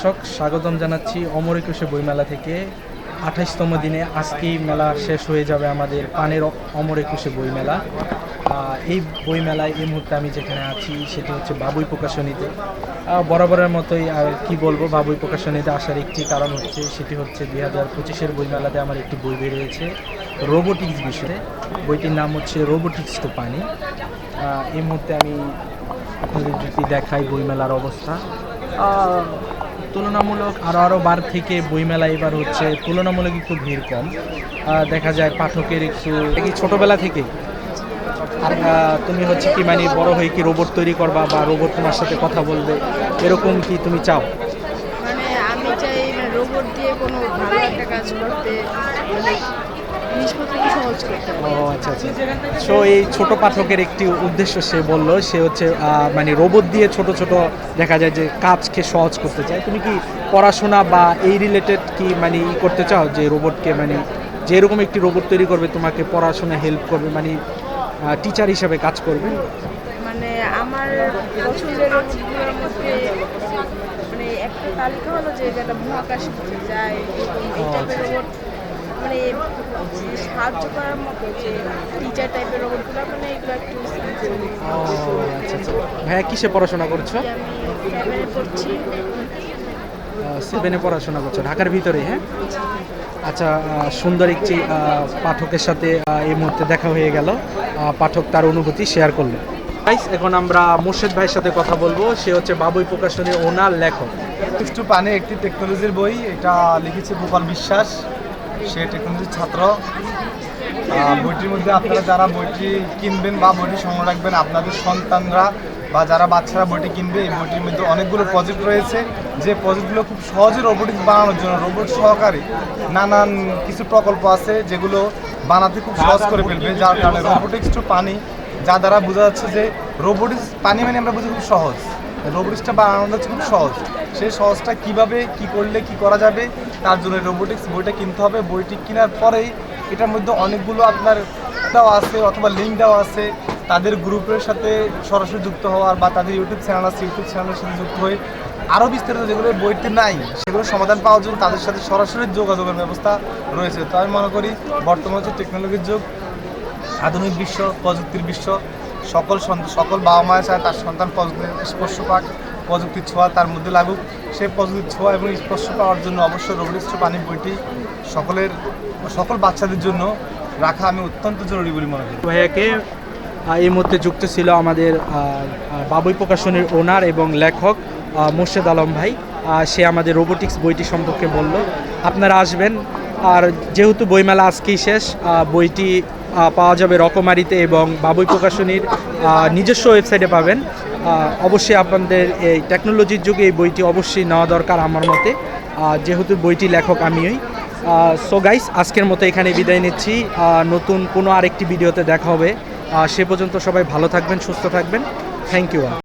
দর্শক, স্বাগতম জানাচ্ছি অমর একুশে বইমেলা থেকে। আঠাশতম দিনে আজকেই মেলা শেষ হয়ে যাবে আমাদের পানের অমর একুশে বইমেলা। এই বইমেলায় এই মুহূর্তে আমি যেখানে আছি, সেটি হচ্ছে বাবুই প্রকাশনীতে। বরাবরের মতোই আর কি বলব, বাবুই প্রকাশনীতে আসার একটি কারণ হচ্ছে, সেটি হচ্ছে দুই হাজার পঁচিশের বইমেলাতে আমার একটি বই বেরিয়েছে রোবোটিক্স বিষয়ে। বইটির নাম হচ্ছে রোবোটিক্স টু পানি। এই মুহূর্তে আমি আপনাদের যদি দেখাই বইমেলার অবস্থা। তুলনামূলক আরও আরও বার থেকে বইমেলা এবার হচ্ছে তুলনামূলক একটু ভিড় কম। দেখা যায় পাঠকের একটু কি ছোটোবেলা থেকে। আর তুমি হচ্ছে কি মানে বড় হয়ে কি রোবট তৈরি করবা বা রোবট তোমার সাথে কথা বলবে, এরকম কি তুমি চাও? মানে আমি চাই মানে রোবট দিয়ে কোনো ভালো একটা কাজ করতে। ও আচ্ছা আচ্ছা। সো এই ছোট পাঠকের একটি উদ্দেশ্য সে বলল সে হচ্ছে মানে রোবট দিয়ে ছোট ছোট দেখা যায় যে কাজকে সহজ করতে চায়। তুমি কি পড়াশোনা বা এই রিলেটেড কি মানে ই করতে চাও যে রোবটকে মানে যে এরকম একটি রোবট তৈরি করবে তোমাকে পড়াশোনা হেল্প করবে মানে টিচার হিসাবে কাজ করবে? মানে আমার পছন্দের রোবটগুলোর মধ্যে মানে একটা তালিকা হলো যে যেটা মহাকাশে যায় এরকম এই টাইপের রোবট মানে সাহায্য করার মতো যে টিচার টাইপের রোবটগুলো মানে এগুলো একটু ও আচ্ছা আচ্ছা। ভাইয়া কিসে পড়াশোনা করছ? আমি পড়ছি। সেভেনে পড়াশোনা করছ ঢাকার ভিতরে হ্যাঁ? আচ্ছা সুন্দর একটি পাঠকের সাথে এই মুহূর্তে দেখা হয়ে গেল। পাঠক তার অনুভূতি শেয়ার করল। Guys, এখন আমরা মোর্শেদ ভাইয়ের সাথে কথা বলব। সে হচ্ছে বাবুই প্রকাশনীর ওনার লেখক। একটু পানে একটি টেকনোলজির বই এটা লিখেছে গোপাল বিশ্বাস। সে টেকনোলজির ছাত্র। বইটির মধ্যে আপনারা যারা বইটি কিনবেন বা বইটি সংগ্রহ রাখবেন, আপনাদের সন্তানরা বা যারা বাচ্চারা বইটি কিনবে, এই বইটির মধ্যে অনেকগুলো প্রজেক্ট রয়েছে। যে প্রজেক্টগুলো খুব সহজে রোবোটিক্স বানানোর জন্য রোবট সহকারে নানান কিছু প্রকল্প আছে যেগুলো বানাতে খুব সহজ করে ফেলবে, যার কারণে রোবোটিক্স টু পানি, যা দ্বারা বোঝা যাচ্ছে যে রোবোটিক্স পানি মানে আমরা বুঝি খুব সহজ। রোবোটিক্সটা বানানোটা খুব সহজ। সেই সহজটা কীভাবে, কি করলে, কি করা যাবে, তার জন্য রোবোটিক্স বইটা কিনতে হবে। বইটি কেনার পরেই এটার মধ্যে অনেকগুলো আপনার দেওয়া আছে অথবা লিঙ্ক দেওয়া আছে। তাদের গ্রুপের সাথে সরাসরি যুক্ত হওয়ার বা তাদের ইউটিউব চ্যানেল আছে ইউটিউব চ্যানেলের সাথে যুক্ত হয়ে আরও বিস্তারিত যেগুলো বইতে নাই সেগুলো সমাধান পাওয়ার জন্য তাদের সাথে সরাসরি যোগাযোগের ব্যবস্থা রয়েছে। তো আমি মনে করি, বর্তমান হচ্ছে টেকনোলজির যুগ, আধুনিক বিশ্ব, প্রযুক্তির বিশ্ব সকল সকল বাবা মায়ের চায় তার সন্তান স্পর্শ পাক, প্রযুক্তির ছোঁয়া তার মধ্যে লাগুক। সেই প্রযুক্তির ছোঁয়া এবং স্পর্শ পাওয়ার জন্য অবশ্যই রবিষ্ট পানি বইটি সকলের, সকল বাচ্চাদের জন্য রাখা আমি অত্যন্ত জরুরি বলে মনে করি। ভাইয়াকে এই মুহূর্তে যুক্ত ছিল আমাদের বাবুই প্রকাশনীর ওনার এবং লেখক মোর্শেদ আলম ভাই। সে আমাদের রোবোটিক্স বইটি সম্পর্কে বলল। আপনারা আসবেন। আর যেহেতু বইমেলা আজকেই শেষ বইটি পাওয়া যাবে রকমারিতে এবং বাবুই প্রকাশনীর নিজস্ব ওয়েবসাইটে পাবেন। অবশ্যই আপনাদের এই টেকনোলজির যুগে এই বইটি অবশ্যই নেওয়া দরকার আমার মতে। যেহেতু বইটি লেখক আমিই। সো গাইস আজকের মতো এখানে বিদায় নিচ্ছি। নতুন কোনো আরেকটি ভিডিওতে দেখা হবে। সে পর্যন্ত সবাই ভালো থাকবেন, সুস্থ থাকবেন। Thank you